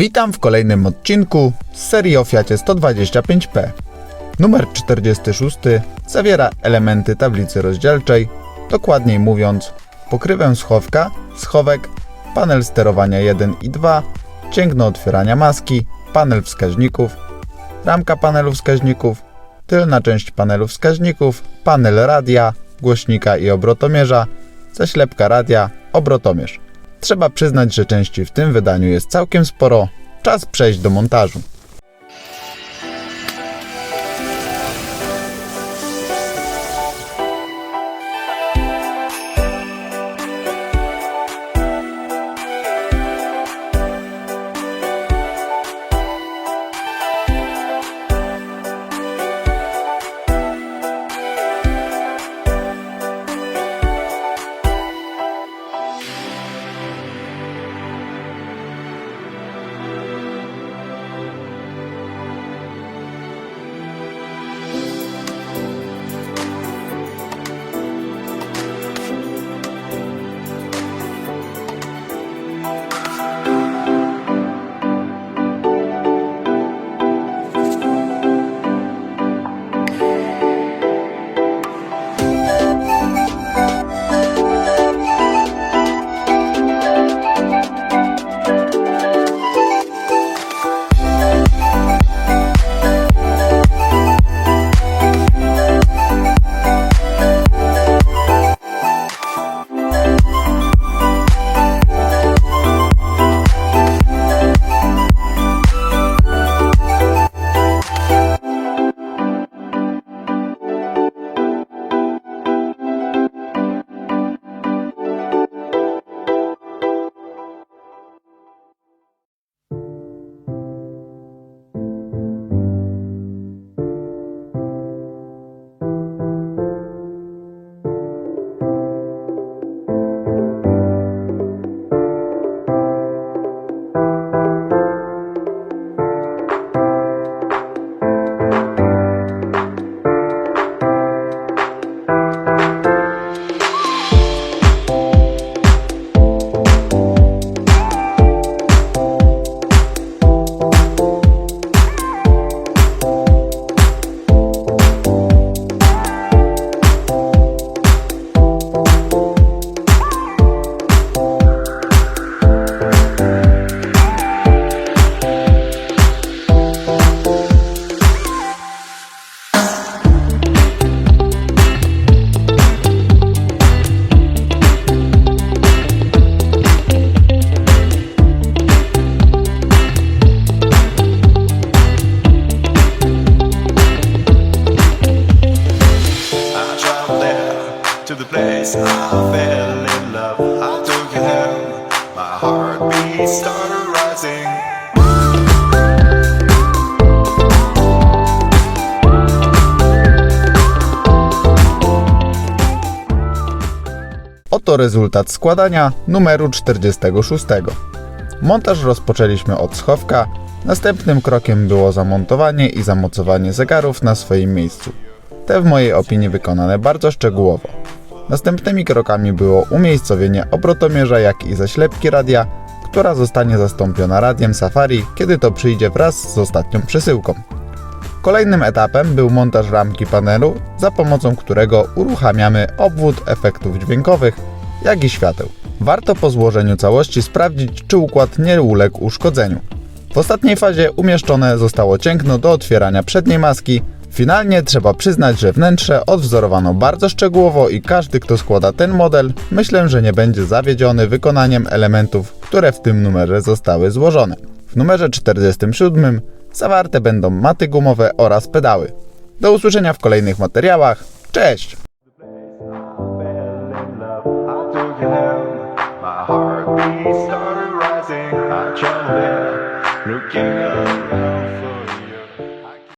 Witam w kolejnym odcinku z serii o Fiacie 125P. Numer 46 zawiera elementy tablicy rozdzielczej, dokładniej mówiąc pokrywę schowka, schowek, panel sterowania 1 i 2, cięgno otwierania maski, panel wskaźników, ramka panelu wskaźników, tylna część panelu wskaźników, panel radia, głośnika i obrotomierza, zaślepka radia, obrotomierz. Trzeba przyznać, że części w tym wydaniu jest całkiem sporo. Czas przejść do montażu. Rising. Oto rezultat składania numeru 46. Montaż rozpoczęliśmy od schowka, następnym krokiem było zamontowanie i zamocowanie zegarów na swoim miejscu. Te w mojej opinii wykonane bardzo szczegółowo. Następnymi krokami było umiejscowienie obrotomierza, jak i zaślepki radia, która zostanie zastąpiona radiem Safari, kiedy to przyjdzie wraz z ostatnią przesyłką. Kolejnym etapem był montaż ramki panelu, za pomocą którego uruchamiamy obwód efektów dźwiękowych, jak i świateł. Warto po złożeniu całości sprawdzić, czy układ nie uległ uszkodzeniu. W ostatniej fazie umieszczone zostało cięgno do otwierania przedniej maski. Finalnie trzeba przyznać, że wnętrze odwzorowano bardzo szczegółowo i każdy, kto składa ten model, myślę, że nie będzie zawiedziony wykonaniem elementów, które w tym numerze zostały złożone. W numerze 47 zawarte będą maty gumowe oraz pedały. Do usłyszenia w kolejnych materiałach. Cześć!